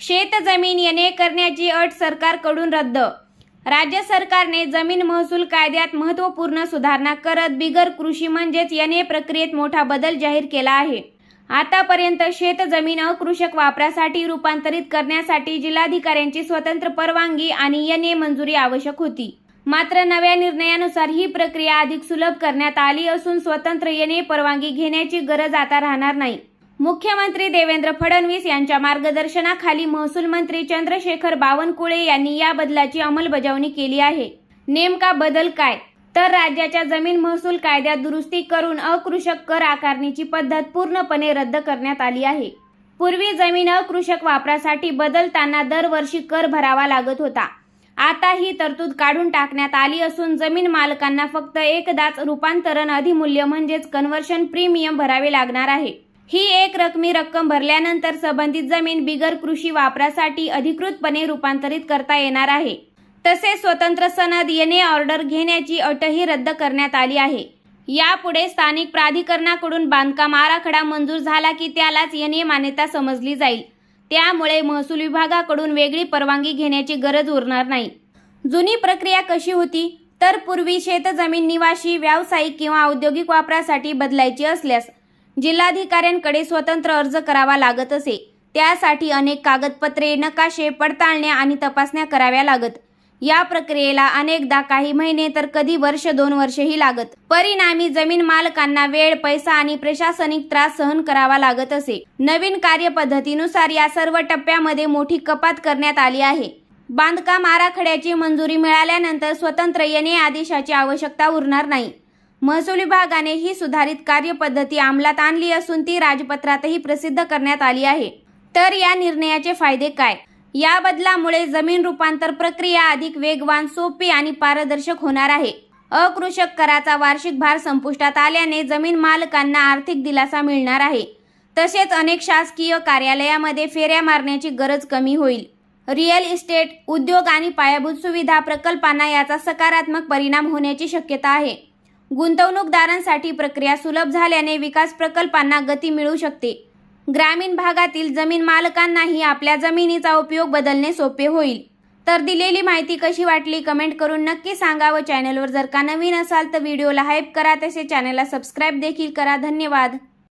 शेतजमीन येणे करण्याची अट सरकारकडून रद्द. राज्य सरकारने जमीन महसूल कायद्यात महत्त्वपूर्ण सुधारणा करत बिगर कृषी म्हणजेच येणे प्रक्रियेत मोठा बदल जाहीर केला आहे. आतापर्यंत शेतजमीन अकृषक वापरासाठी रूपांतरित करण्यासाठी जिल्हाधिकाऱ्यांची स्वतंत्र परवानगी आणि येणे मंजुरी आवश्यक होती. मात्र नव्या निर्णयानुसार ही प्रक्रिया अधिक सुलभ करण्यात आली असून स्वतंत्र येणे परवानगी घेण्याची गरज आता राहणार नाही. मुख्यमंत्री देवेंद्र फडणवीस यांच्या मार्गदर्शनाखाली महसूल मंत्री चंद्रशेखर बावनकुळे यांनी या बदलाची अंमलबजावणी केली आहे. नेमका बदल काय? तर राज्याच्या जमीन महसूल कायद्यात दुरुस्ती करून अकृषक कर आकारणीची पद्धत पूर्णपणे रद्द करण्यात आली आहे. पूर्वी जमीन अकृषक वापरासाठी बदलताना दरवर्षी कर भरावा लागत होता. आता ही तरतूद काढून टाकण्यात आली असून जमीन मालकांना फक्त एकदाच रूपांतरण अधिमूल्य म्हणजेच कन्व्हर्शन प्रीमियम भरावे लागणार आहे. ही एक रकमी रक्कम भरल्यानंतर संबंधित जमीन बिगर कृषी वापरासाठी अधिकृतपणे रूपांतरित करता येणार आहे. तसेच स्वतंत्र सनद येणे ऑर्डर घेण्याची अटही रद्द करण्यात आली आहे. यापुढे स्थानिक प्राधिकरणाकडून बांधकाम आराखडा मंजूर झाला की त्यालाच येणे मान्यता समजली जाईल. त्यामुळे महसूल विभागाकडून वेगळी परवानगी घेण्याची गरज उरणार नाही. जुनी प्रक्रिया कशी होती? तर पूर्वी शेतजमीन निवासी व्यावसायिक किंवा औद्योगिक वापरासाठी बदलायची असल्यास जिल्हाधिकाऱ्यांकडे स्वतंत्र अर्ज करावा लागत असे. त्यासाठी अनेक कागदपत्रे नकाशे पडताळण्या आणि तपासण्या कराव्या लागत. या प्रक्रियेला अनेकदा काही महिने तर कधी वर्ष दोन वर्षही लागत. परिणामी जमीन मालकांना वेळ पैसा आणि प्रशासनिक त्रास सहन करावा लागत असे. नवीन कार्यपद्धतीनुसार या सर्व टप्प्यामध्ये मोठी कपात करण्यात आली आहे. बांधकाम आराखड्याची मंजुरी मिळाल्यानंतर स्वतंत्र येणे आदेशाची आवश्यकता उरणार नाही. महसूल विभागाने ही सुधारित कार्यपद्धती अंमलात आणली असून ती राजपत्रातही प्रसिद्ध करण्यात आली आहे. तर या निर्णयाचे फायदे काय? या बदलामुळे जमीन रूपांतर प्रक्रिया अधिक वेगवान सोपी आणि पारदर्शक होणार आहे. अकृषक कराचा वार्षिक भार संपुष्टात आल्याने जमीन मालकांना आर्थिक दिलासा मिळणार आहे. तसेच अनेक शासकीय कार्यालयामध्ये फेऱ्या मारण्याची गरज कमी होईल. रिअल इस्टेट उद्योग आणि पायाभूत सुविधा प्रकल्पांना याचा सकारात्मक परिणाम होण्याची शक्यता आहे. गुंतवणूकदारांसाठी प्रक्रिया सुलभ झाल्याने विकास प्रकल्पांना गती मिळू शकते. ग्रामीण भागातील जमीन मालकांनाही आपल्या जमिनीचा उपयोग बदलणे सोपे होईल. तर दिलेली माहिती कशी वाटली कमेंट करून नक्की सांगा व चॅनलवर जर का नवीन असाल तर व्हिडिओला हाईप करा तसे चॅनलला सबस्क्राईब देखील करा. धन्यवाद.